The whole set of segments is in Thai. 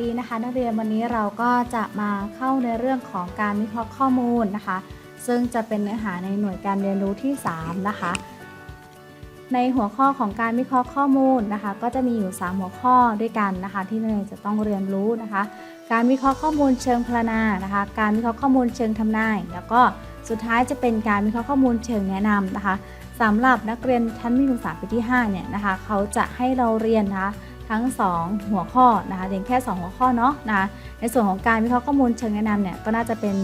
ดีนะคะ นักเรียนวันนี้เราก็จะมาเข้าในเรื่องของการวิเคราะห์ข้อมูลนะคะ ซึ่งจะเป็นเนื้อหาในหน่วยการเรียนรู้ที่ 3 นะคะ ในหัวข้อของการวิเคราะห์ข้อมูลนะคะ ก็จะมีอยู่ 3 หัวข้อด้วยกันนะคะ ที่นักเรียนจะต้องเรียนรู้นะคะ การวิเคราะห์ข้อมูลเชิงพรรณนานะคะ การวิเคราะห์ข้อมูลเชิงทำนาย แล้วก็สุดท้ายจะเป็นการวิเคราะห์ข้อมูลเชิงแนะนำนะคะสำหรับนักเรียนชั้นมัธยมศึกษาปีที่5เนี่ยนะคะเขาจะให้เราเรียนนะคะ ทั้ง 2 หัวข้อนะคะเรียนแค่ 2 หัวข้อเนาะนะคะในส่วนของการวิเคราะห์ข้อมูลเชิงแนะนำเนี่ยก็น่าจะเป็น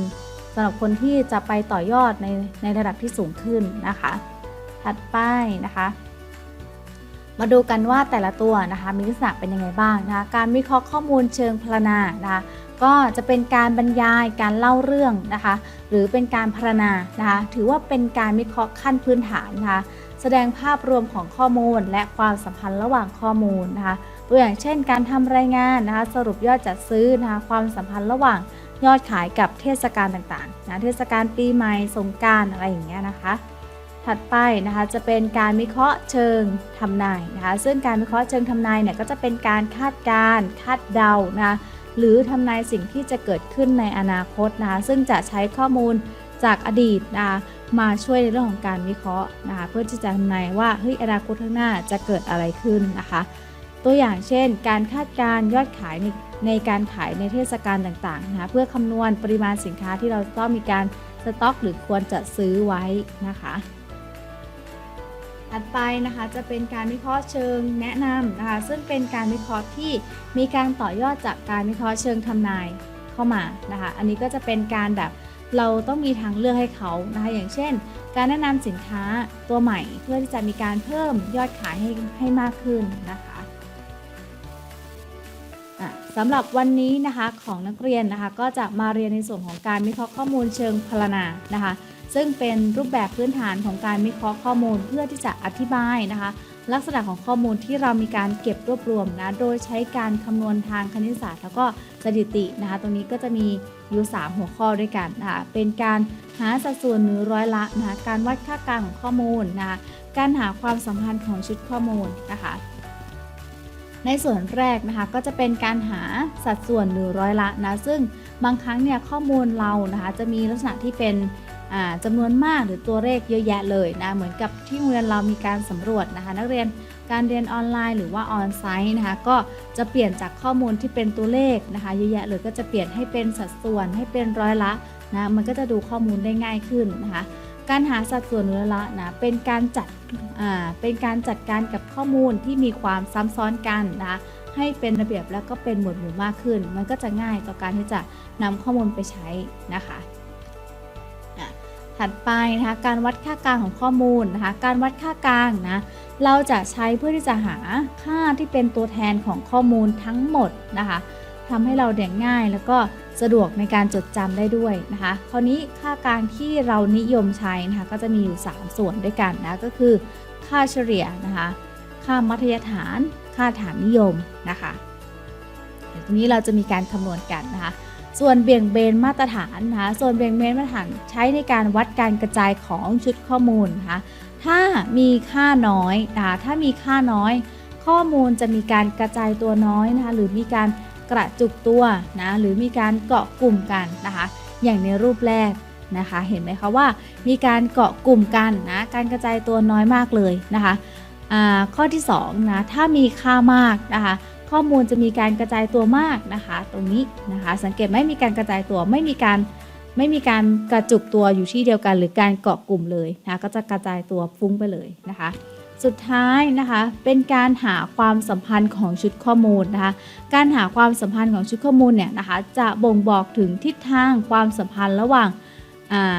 สำหรับคนที่จะไปต่อยอดในในระดับที่สูงขึ้นนะคะ ถัดไปนะคะ มาดูกันว่าแต่ละตัวนะคะมีลักษณะเป็นยังไงบ้างนะคะการวิเคราะห์ข้อมูลเชิงพรรณนานะคะก็จะเป็นการบรรยายการเล่าเรื่องนะคะ หรือเป็นการพรรณนานะคะถือว่าเป็นการวิเคราะห์ขั้นพื้นฐานนะคะแสดงภาพรวมของข้อมูลและความสัมพันธ์ระหว่างข้อมูลนะคะ ตัวอย่างเช่น การทำรายงานนะคะสรุปยอดจัดซื้อนะคะความสัมพันธ์ระหว่างยอดขายกับเทศกาลต่างๆนะเทศกาลปีใหม่สงการอะไรอย่างเงี้ยนะคะ ถัดไปนะคะจะเป็นการวิเคราะห์เชิงทำนายนะคะซึ่งการวิเคราะห์เชิงทำนายเนี่ยก็จะเป็นการคาดการคาดเดานะคะหรือทำนายสิ่งที่จะเกิดขึ้นในอนาคตนะคะซึ่งจะใช้ข้อมูลจากอดีตนะคะมาช่วยในเรื่องของการวิเคราะห์นะคะเพื่อที่จะทำนายว่าเฮ้ยอนาคตข้างหน้าจะเกิดอะไรขึ้นนะคะ ตัวอย่างเช่น การคาดการณ์ยอดขายในในการขายในเทศกาลต่างๆนะคะเพื่อคำนวณปริมาณสินค้าที่เราต้องมีการสต็อกหรือควรจะซื้อไว้นะคะถัดไปนะคะจะเป็นการวิเคราะห์เชิงแนะนำนะคะซึ่งเป็นการวิเคราะห์ที่มีการต่อยอดจากการวิเคราะห์เชิงทำนายเข้ามานะคะอันนี้ก็จะเป็นการแบบเราต้องมีทางเลือกให้เขานะคะอย่างเช่น การแนะนำสินค้าตัวใหม่เพื่อที่จะมีการเพิ่มยอดขายให้ให้มากขึ้นนะคะ สำหรับวันนี้นะคะของนักเรียนนะคะก็จะมาเรียนในส่วนของการวิเคราะห์ข้อมูลเชิงพรรณนานะคะ ซึ่งเป็นรูปแบบพื้นฐานของการวิเคราะห์ข้อมูลเพื่อที่จะอธิบายนะคะ ลักษณะของข้อมูลที่เรามีการเก็บรวบรวมนะโดยใช้การคำนวณทางคณิตศาสตร์ แล้วก็สถิตินะคะ ตรงนี้ก็จะมีอยู่ 3 หัวข้อด้วยกันนะคะเป็นการหาสัดส่วนหรือร้อยละนะคะการวัดค่ากลางของข้อมูลนะคะการหาความสัมพันธ์ของชุดข้อมูลนะคะ ในส่วนแรกนะคะก็จะเป็นการหาสัดส่วนหรือร้อยละนะซึ่งบางครั้งเนี่ยข้อมูลเรานะคะจะมีลักษณะที่เป็นอ่าจำนวนมากหรือตัวเลขเยอะแยะเลยนะเหมือนกับที่โรงเรียนเรามีการสำรวจนะคะ นักเรียนการเรียนออนไลน์หรือว่าออนไซต์นะคะก็จะเปลี่ยนจากข้อมูลที่เป็นตัวเลขนะคะเยอะแยะเลยก็จะเปลี่ยนให้เป็นสัดส่วนให้เป็นร้อยละนะมันก็จะดูข้อมูลได้ง่ายขึ้นนะคะ การหาสัดส่วนหรือร้อละนะเป็นการจัดอ่าเป็นการจัดการกับข้อมูลที่มีความซ้ำซ้อนกันนะให้เป็นระเบียบแล้วก็เป็นหมวดหมู่มากขึ้น มันก็จะง่ายต่อการที่จะนำข้อมูลไปใช้นะคะถัดไปนะคะการวัดค่ากลางของข้อมูลนะคะการวัดค่ากลางนะเราจะใช้เพื่อที่จะหาค่าที่เป็นตัวแทนของข้อมูลทั้งหมดนะคะ ทำให้เราเด่นง่าย แล้วก็สะดวกในการจดจำได้ด้วยนะคะ คราวนี้ค่ากลางที่เรานิยมใช้นะคะก็จะมีอยู่ 3 ส่วนด้วยกันนะก็คือ ค่าเฉลี่ยนะคะ ค่ามัธยฐาน ค่าฐานนิยมนะคะเดี๋ยวตรงนี้เราจะมีการคำนวณกันนะคะส่วนเบี่ยงเบนมาตรฐานนะคะ ส่วนเบี่ยงเบนมาตรฐานใช้ในการวัดการกระจายของชุดข้อมูลนะคะ ถ้ามีค่าน้อยนะคะถ้ามีค่าน้อย ข้อมูลจะมีการกระจายตัวน้อยนะคะ หรือมีการ กระจุกตัวนะหรือมีการเกาะกลุ่มกันนะคะ อย่างในรูปแรกนะคะ เห็นไหมคะว่ามีการเกาะกลุ่มกันนะการกระจายตัวน้อยมากเลยนะคะข้อที่2นะถ้ามีค่ามากนะคะ ข้อมูลจะมีการกระจายตัวมากนะคะ ตรงนี้นะคะ สังเกตไหมมีการกระจายตัวไม่มีการไม่มีการกระจุกตัวอยู่ที่เดียวกัน หรือการเกาะกลุ่มเลยนะก็จะกระจายตัวฟุ้งไปเลยนะคะ สุดท้ายนะคะเป็นการหาความสัมพันธ์ของชุดข้อมูลนะคะการหาความสัมพันธ์ของชุดข้อมูลเนี่ยนะคะจะบ่งบอกถึงทิศทางความสัมพันธ์ระหว่าง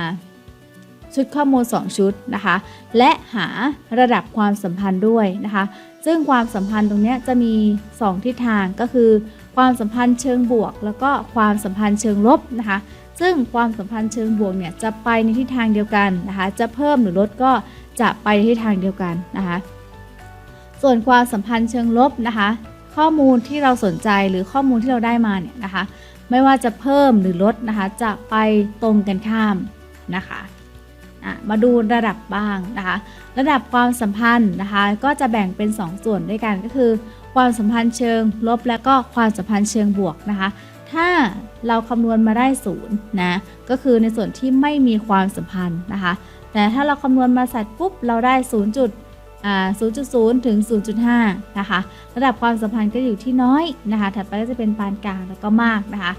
าชุดข้อมูล 2 ชุดนะคะและหาระดับความสัมพันธ์ด้วยนะคะซึ่งความสัมพันธ์ตรงนี้จะมี 2 ทิศทางก็คือ ความสัมพันธ์เชิงบวก แล้วก็ความสัมพันธ์เชิงลบนะคะ ซึ่งความสัมพันธ์เชิงบวกเนี่ยจะไปในทิศทางเดียวกันนะคะ จะเพิ่มหรือลดก็จะไปในทิศทางเดียวกันนะคะ ส่วนความสัมพันธ์เชิงลบนะคะ ข้อมูลที่เราสนใจหรือข้อมูลที่เราได้มาเนี่ยนะคะ ไม่ว่าจะเพิ่มหรือลดนะคะ จะไปตรงกันข้ามนะคะมาดูระดับบ้างนะคะ ระดับความสัมพันธ์นะคะ ก็จะแบ่งเป็น 2 ส่วนด้วยกันก็คือ ความสัมพันธ์เชิงลบและก็ความสัมพันธ์เชิงบวกนะคะ ถ้าเราคำนวณมาได้ศูนย์นะก็คือในส่วนที่ไม่มีความสัมพันธ์นะคะ แต่ถ้าเราคำนวณมาเสร็จปุ๊บเราได้ 0. จุดอ่า0.0 ถึง 0.5 นะคะ ระดับความสัมพันธ์ก็อยู่ที่น้อยนะคะ ถัดไปก็จะเป็นปานกลางแล้วก็มากนะคะ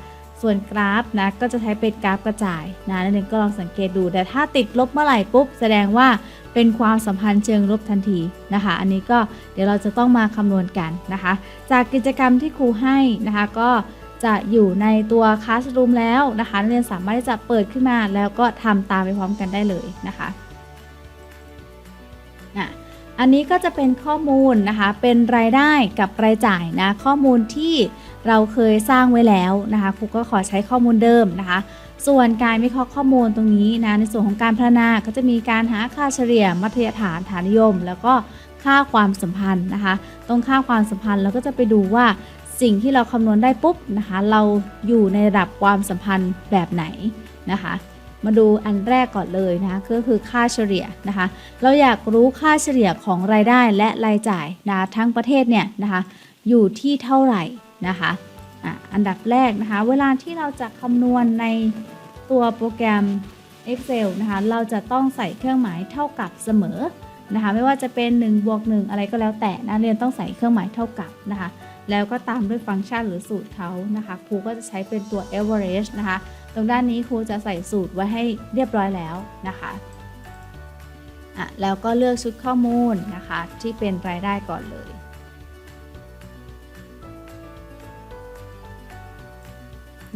ส่วนกราฟนะก็จะใช้เป็นกราฟกระจายนะนั่นเองก็ลองสังเกตดู แต่ถ้าติดลบเมื่อไหร่ปุ๊บ แสดงว่าเป็นความสัมพันธ์เชิงลบทันทีนะคะ อันนี้ก็เดี๋ยวเราจะต้องมาคำนวณกันนะคะ จากกิจกรรมที่ครูให้นะคะก็จะอยู่ในตัวคลาสรูมแล้วนะคะนักเรียนสามารถที่จะเปิดขึ้นมาแล้วก็ทำตามไปพร้อมกันได้เลยนะคะอะอันนี้ก็จะเป็นข้อมูลนะคะ เป็นรายได้กับรายจ่ายนะ ข้อมูลที่ เราเคยสร้างไว้แล้วนะคะครูก็ขอใช้ข้อมูลเดิมนะคะ ส่วนการวิเคราะห์ข้อมูลตรงนี้นะในส่วนของการพัฒนาก็จะมีการหาค่าเฉลี่ยมัธยฐานฐานนิยม แล้วก็ค่าความสัมพันธ์นะคะ ตรงค่าความสัมพันธ์เราก็จะไปดูว่าสิ่งที่เราคำนวณได้ปุ๊บนะคะ เราอยู่ในระดับความสัมพันธ์แบบไหนนะคะ มาดูอันแรกก่อนเลยนะคะก็คือค่าเฉลี่ยนะคะ เราอยากรู้ค่าเฉลี่ยของรายได้และรายจ่ายนะทั้งประเทศเนี่ยนะคะอยู่ที่เท่าไหร่ นะคะอันดับแรกนะคะ เวลาที่เราจะคำนวณในตัวโปรแกรม Excel นะคะ เราจะต้องใส่เครื่องหมายเท่ากับเสมอนะคะ ไม่ว่าจะเป็น1บวก1อะไรก็แล้วแต่นะเรียนต้องใส่เครื่องหมายเท่ากับนะคะ แล้วก็ตามด้วยฟังก์ชันหรือสูตรเขานะคะ ครูก็จะใช้เป็นตัว average นะคะ ตรงด้านนี้ครูจะใส่สูตรไว้ให้เรียบร้อยแล้วนะคะอะแล้วก็เลือกชุดข้อมูลนะคะ ที่เป็นรายได้ก่อนเลย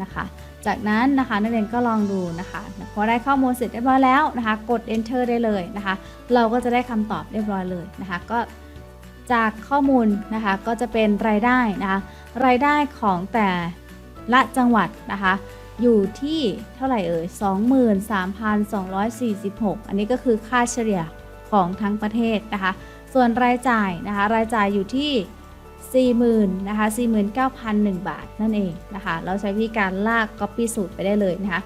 นะคะ จากนั้นนะคะนักเรียนก็ลองดูนะคะพอได้ข้อมูลเสร็จเรียบร้อยแล้วนะคะ กด enter ได้เลยนะคะ เราก็จะได้คำตอบเรียบร้อยเลยนะคะ ก็จากข้อมูลนะคะก็จะเป็นรายได้นะคะ รายได้ของแต่ละจังหวัดนะคะ อยู่ที่เท่าไหร่เอ่ย23,246 อันนี้ก็คือค่าเฉลี่ยของทั้งประเทศนะคะ ส่วนรายจ่ายนะคะ รายจ่ายอยู่ที่ 40,000นะคะ49,001 บาทนั่นเองนะคะเราใช้วิธีการลาก copy สูตรไปได้เลยนะคะ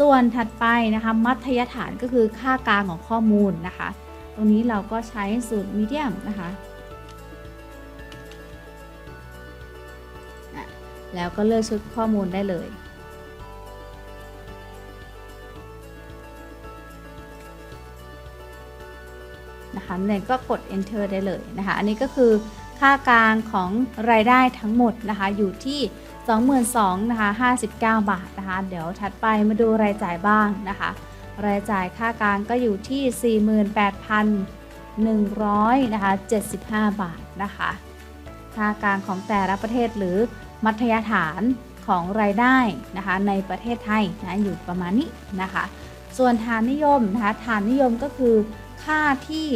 ส่วนถัดไปนะคะมัธยฐานก็คือค่ากลางของข้อมูลนะคะ ตรงนี้เราก็ใช้สูตรมีเดียมนะคะแล้วก็เลือกชุดข้อมูลได้เลยนะคะเนี่ยก็กด enter ได้เลยนะคะ อันนี้ก็คือ ค่ากลางของรายได้ทั้งหมดนะคะ อยู่ที่22,000นะคะ59 บาทนะคะ เดี๋ยวถัดไปมาดูรายจ่ายบ้างนะคะ รายจ่ายค่ากลางก็อยู่ที่ 48,100นะคะ75 บาทนะคะ ค่ากลางของแต่ละประเทศหรือมัธยฐานของรายได้นะคะในประเทศไทยนะอยู่ประมาณนี้นะคะ ส่วนฐานนิยมนะคะฐานนิยมก็คือค่าที่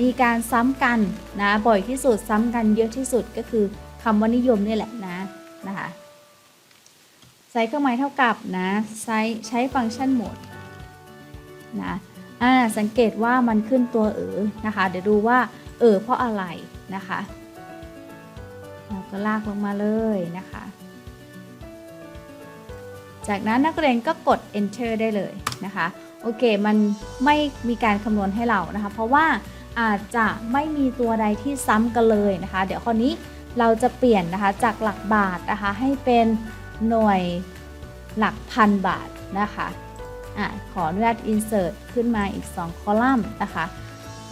มีการซ้ำกันนะบ่อยที่สุดซ้ำกันเยอะที่สุดก็คือคำว่านิยมนี่แหละนะนะคะใช้เครื่องหมายเท่ากับนะใช้ใช้ฟังก์ชันโหมดนะอ่าสังเกตว่ามันขึ้นตัวเออนะคะ เดี๋ยวดูว่าเออเพราะอะไรนะคะเราก็ลากลงมาเลยนะคะ จากนั้นนักเรียนก็กด enter ได้เลยนะคะ โอเค มันไม่มีการคำนวณให้เรานะคะ เพราะว่าอาจจะไม่มีตัวใดที่ซ้ำกันเลยนะคะ เดี๋ยวข้อนี้เราจะเปลี่ยนนะคะจากหลักบาทนะคะ ให้เป็นหน่วยหลักพันบาทนะคะอะขออนุญาต insert ขึ้นมาอีก 2 คอลัมน์นะคะ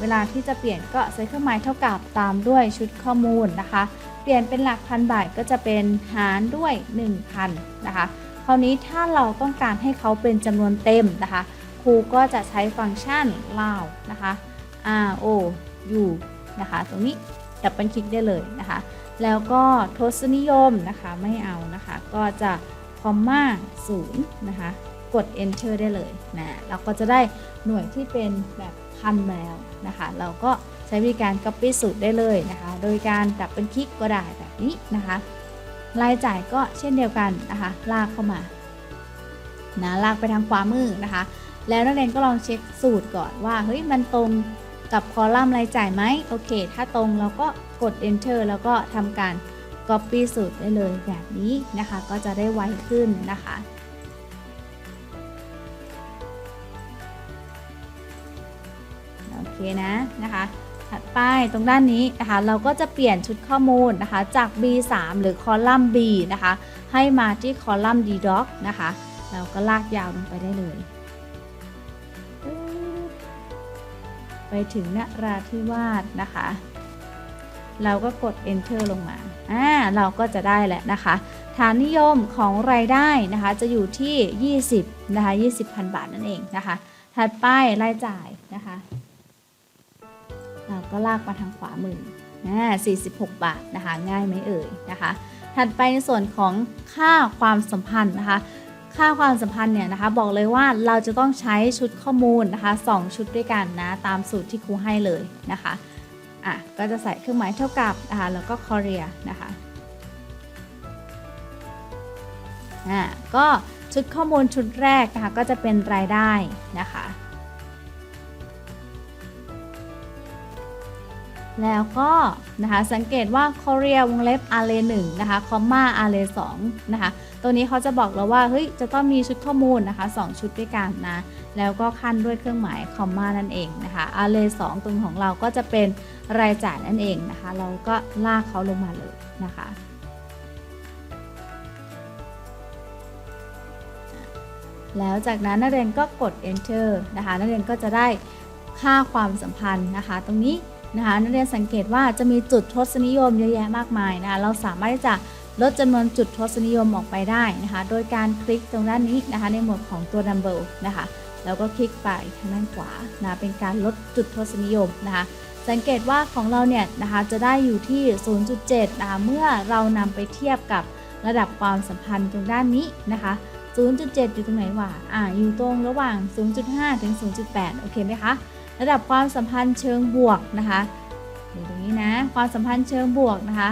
เวลาที่จะเปลี่ยนก็ใช้เครื่องหมายเท่ากับตามด้วยชุดข้อมูลนะคะ เปลี่ยนเป็นหลักพันบาทก็จะเป็นหารด้วย 1,000 นะคะ คราวนี้ถ้าเราต้องการให้เขาเป็นจำนวนเต็มนะคะ ครูก็จะใช้ฟังก์ชัน round นะคะ r o u นะคะ ตรงนี้ดับเบิลคลิกได้เลยนะคะ แล้วก็ทศนิยมนะคะไม่เอานะคะ ก็จะคอมมาศูนย์นะคะ กด enter ได้เลยนะเราก็จะได้หน่วยที่เป็นแบบพันมาแล้วนะคะ เราก็ใช้วิธีการ copy สูตรได้เลยนะคะ โดยการดับเบิลคลิกก็ได้แบบนี้นะคะรายจ่ายก็เช่นเดียวกันนะคะ ลากเข้ามานะลากไปทางขวามือนะคะ แล้วนักเรียนก็ลองเช็คสูตรก่อนว่าเฮ้ยมันตรงกับคอลัมน์รายจ่ายไหมโอเค ถ้าตรงเราก็กด enter แล้วก็ทำการ copy สูตรได้เลยแบบนี้นะคะ ก็จะได้ไวขึ้นนะคะโอเคนะนะคะถัดไปตรงด้านนี้นะคะ เราก็จะเปลี่ยนชุดข้อมูลนะคะ จาก B3 หรือคอลัมน์ B นะคะ ให้มาที่คอลัมน์ DDoc นะคะ เราก็ลากยาวลงไปได้เลย ไปถึงนราธิวาสนะคะ เราก็กด enter ลงมาอ่าเราก็จะได้แหละนะคะ ฐานนิยมของรายได้นะคะ จะอยู่ที่ 20นะคะ20,000 บาทนั่นเองนะคะ ถัดไปรายจ่ายนะคะเราก็ลากมาทางขวามืออ่า46 บาทนะคะ ง่ายไหมเอ่ยนะคะ ถัดไปในส่วนของค่าความสัมพันธ์นะคะ ค่าความสัมพันธ์เนี่ยนะคะ บอกเลยว่าเราจะต้องใช้ชุดข้อมูลนะคะ 2 ชุดด้วยกันนะ ตามสูตรที่ครูให้เลยนะคะอะก็จะใส่เครื่องหมายเท่ากับนะคะแล้วก็คอเรียนะคะอ่าก็ชุดข้อมูลชุดแรกนะคะก็จะเป็นรายได้นะคะ แล้วก็นะคะสังเกตว่า Korea วงเล็บ array 1นะคะคอมมา array 2นะคะ ตัวนี้เขาจะบอกเราว่าเฮ้ยจะต้องมีชุดข้อมูลนะคะ 2 ชุดด้วยกันนะ แล้วก็ขั้นด้วยเครื่องหมายคอมมานั่นเองนะคะ array 2ตรงของเราก็จะเป็นรายจ่ายนั่นเองนะคะ เราก็ลากเขาลงมาเลยนะคะแล้วจากนั้นนักเรียนก็กด enter นะคะ นักเรียนก็จะได้ค่าความสัมพันธ์นะคะ ตรงนี้ นะคะนักเรียนสังเกตว่าจะมีจุดทศนิยมเยอะแยะมากมายนะคะเราสามารถที่จะลดจำนวนจุดทศนิยมออกไปได้นะคะ โดยการคลิกตรงด้านนี้นะคะ ในหมวดของตัว number นะคะแล้วก็คลิกไปทางด้านขวานะเป็นการลดจุดทศนิยมนะคะ สังเกตว่าของเราเนี่ยนะคะจะได้อยู่ที่ 0.7นะคะเมื่อเรานำไปเทียบกับระดับความสัมพันธ์ตรงด้านนี้นะคะ 0.7 อยู่ตรงไหนวะอ่าอยู่ตรงระหว่าง 0.5 ถึง 0.8 โอเคไหมคะ ระดับความสัมพันธ์เชิงบวกนะคะอยู่ตรงนี้นะความสัมพันธ์เชิงบวกนะคะ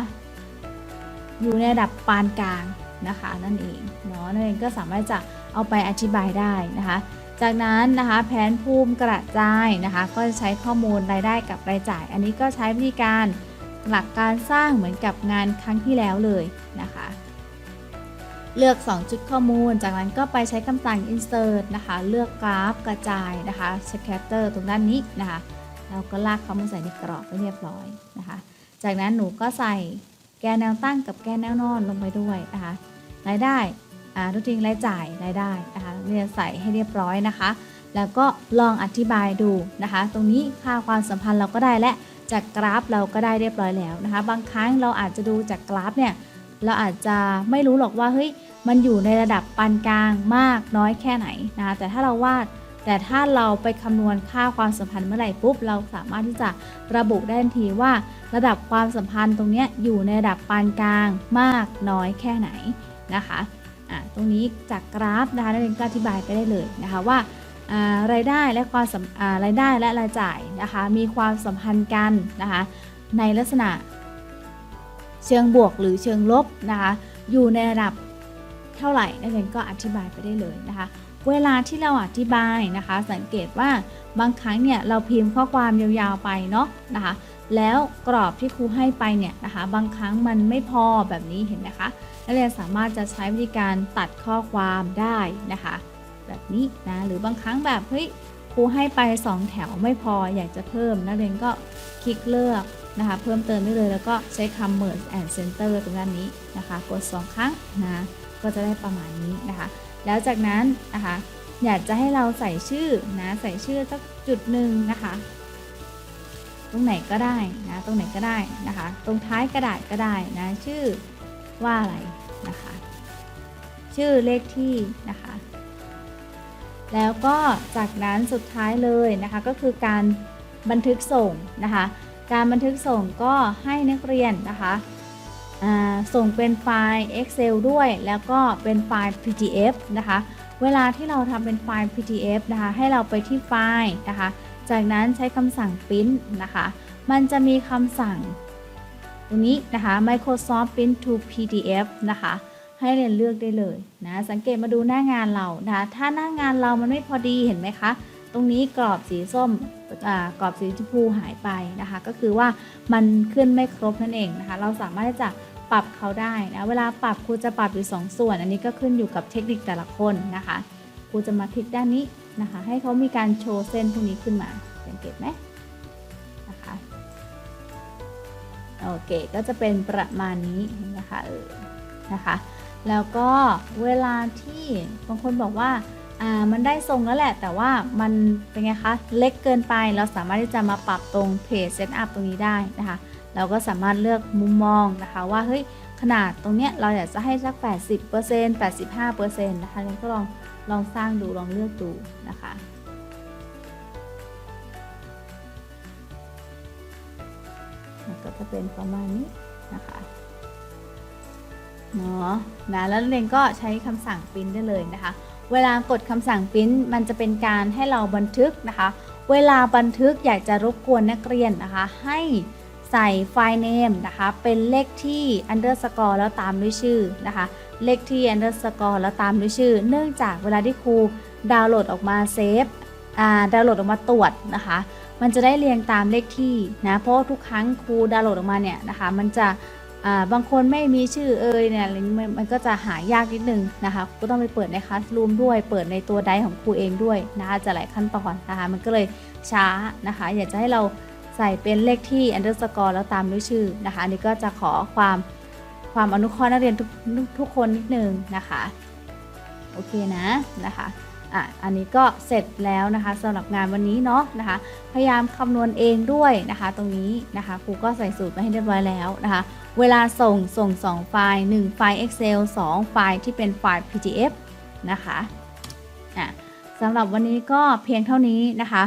อยู่ในระดับปานกลางนะคะนั่นเองเนาะนั่นเองก็สามารถจะเอาไปอธิบายได้นะคะ จากนั้นนะคะแผนภูมิกระจายนะคะก็จะใช้ข้อมูลรายได้กับรายจ่าย อันนี้ก็ใช้วิธีการหลักการสร้างเหมือนกับงานครั้งที่แล้วเลยนะคะ เลือก2ชุดข้อมูล จากนั้นก็ไปใช้คำสั่ง insert นะคะ เลือกกราฟกระจายนะคะ scatter ตรงด้านนี้นะคะ เราก็ลากเขามาใส่ในกรอบไปเรียบร้อยนะคะ จากนั้นหนูก็ใส่แกนแนวตั้งกับแกนแนวนอนลงไปด้วยนะคะรายได้อ่าทุกทิ้งรายจ่ายรายได้นะคะเรียนใส่ให้เรียบร้อยนะคะ แล้วก็ลองอธิบายดูนะคะ ตรงนี้ค่าความสัมพันธ์เราก็ได้และจากกราฟเราก็ได้เรียบร้อยแล้วนะคะ บางครั้งเราอาจจะดูจากกราฟเนี่ย เราอาจจะไม่รู้หรอกว่าเฮ้ยมันอยู่ในระดับปานกลางมากน้อยแค่ไหนนะคะแต่ถ้าเราวาด แต่ถ้าเราไปคำนวณค่าความสัมพันธ์เมื่อไหร่ปุ๊บเราสามารถที่จะระบุได้ทันทีว่า ระดับความสัมพันธ์ตรงนี้อยู่ในระดับปานกลางมากน้อยแค่ไหนนะคะอะตรงนี้จากกราฟนะคะนักเรียนก็อธิบายไปได้เลยนะคะว่ารายได้และความรายได้และรายจ่ายนะคะมีความสัมพันธ์กันนะคะในลักษณะ เชิงบวกหรือเชิงลบนะคะอยู่ในระดับเท่าไหร่นักเรียนก็อธิบายไปได้เลยนะคะ เวลาที่เราอธิบายนะคะ สังเกตว่าบางครั้งเนี่ยเราพิมพ์ข้อความยาวๆไปเนาะนะคะแล้วกรอบที่ครูให้ไปเนี่ยนะคะ บางครั้งมันไม่พอแบบนี้เห็นไหมคะนักเรียนสามารถจะใช้วิธีการตัดข้อความได้นะคะ แบบนี้นะหรือบางครั้งแบบเฮ้ยครูให้ไป 2 แถวไม่พออยากจะเพิ่มนักเรียนก็คลิกเลือก นะคะ เพิ่มเติมได้เลยแล้วก็ใช้คำ merge and center ตรงด้านนี้นะคะ กด 2 ครั้งนะก็จะได้ประมาณนี้นะคะ แล้วจากนั้นนะคะอยากจะให้เราใส่ชื่อนะใส่ชื่อสักจุดหนึ่งนะคะ ตรงไหนก็ได้นะตรงไหนก็ได้นะคะ ตรงท้ายกระดาษก็ได้นะชื่อว่าอะไรนะคะ ชื่อเลขที่นะคะ แล้วก็จากนั้นสุดท้ายเลยนะคะก็คือการบันทึกส่งนะคะ การบันทึกส่งก็ให้นักเรียนนะคะส่งเป็นไฟล์ Excel ด้วย แล้วก็เป็นไฟล์ PDF นะคะ เวลาที่เราทำเป็นไฟล์ PDF นะคะ ให้เราไปที่ไฟล์นะคะ จากนั้นใช้คำสั่ง print นะคะ มันจะมีคำสั่งตรงนี้นะคะ Microsoft Print to PDF นะคะ ให้เรียนเลือกได้เลยนะ สังเกตมาดูหน้างานเรานะคะ ถ้าหน้างานเรามันไม่พอดีเห็นไหมคะ ตรงนี้กรอบสีส้ม กรอบสีชมพูหายไปนะคะ ก็คือว่ามันขึ้นไม่ครบนั่นเองนะคะ เราสามารถที่จะปรับเขาได้นะเวลาปรับครูจะปรับอยู่ 2 ส่วน อันนี้ก็ขึ้นอยู่กับเทคนิคแต่ละคนนะคะครูจะมาคลิกด้านนี้นะคะ ให้เขามีการโชว์เส้นพวกนี้ขึ้นมาสังเกตไหมนะคะโอเคก็จะเป็นประมาณนี้นะคะเออนะคะ แล้วก็เวลาที่บางคนบอกว่า อ่ามันได้ทรงแล้วแหละ แต่ว่ามันเป็นไงคะเล็กเกินไปเราสามารถที่จะมาปรับตรงเพจเซตอัพตรงนี้ได้นะคะ เราก็สามารถเลือกมุมมองนะคะว่าเฮ้ยขนาดตรงเนี้ยเราอยากจะให้สัก 80% 85%นะคะเราก็ลองลองสร้างดูลองเลือกดูนะคะแล้วก็จะเป็นประมาณนี้นะคะเนาะนะแล้วเรนก็ใช้คำสั่งปริ้นได้เลยนะคะ เวลากดคำสั่งปริ้นมันจะเป็นการให้เราบันทึกนะคะ เวลาบันทึกอยากจะรบกวนนักเรียนนะคะ ให้ใส่ไฟล์ name นะคะ เป็นเลขที่ underscore แล้วตามด้วยชื่อนะคะ เลขที่ underscore แล้วตามด้วยชื่อ เนื่องจากเวลาที่ครูดาวน์โหลดออกมาเซฟอ่าดาวน์โหลดออกมาตรวจนะคะ มันจะได้เรียงตามเลขที่นะ เพราะทุกครั้งครูดาวน์โหลดออกมาเนี่ยนะคะ มันจะ บางคนไม่มีชื่อเอ่ยเนี่ยมันมันก็จะหายากนิดนึงนะคะก็ต้องไปเปิดในคลาสรูมด้วย เปิดในตัวไดของครูเองด้วยนะคะจะหลายขั้นตอนนะคะ มันก็เลยช้านะคะ อยากจะให้เราใส่เป็นเลขที่ underscore แล้วตามด้วยชื่อนะคะอันนี้ก็จะขอความความอนุเคราะห์นักเรียนทุกทุกคนนิดนึงนะคะ โอเคนะนะคะอะอันนี้ก็เสร็จแล้วนะคะสำหรับงานวันนี้เนาะนะคะ พยายามคำนวณเองด้วยนะคะ ตรงนี้นะคะครูก็ใส่สูตรมาให้เรียบร้อยแล้วนะคะ เวลาส่งส่ง 2 ไฟล์ 1 ไฟล์ Excel 2 ไฟล์ที่เป็นไฟล์ PDF นะคะอะสำหรับวันนี้ก็เพียงเท่านี้นะคะ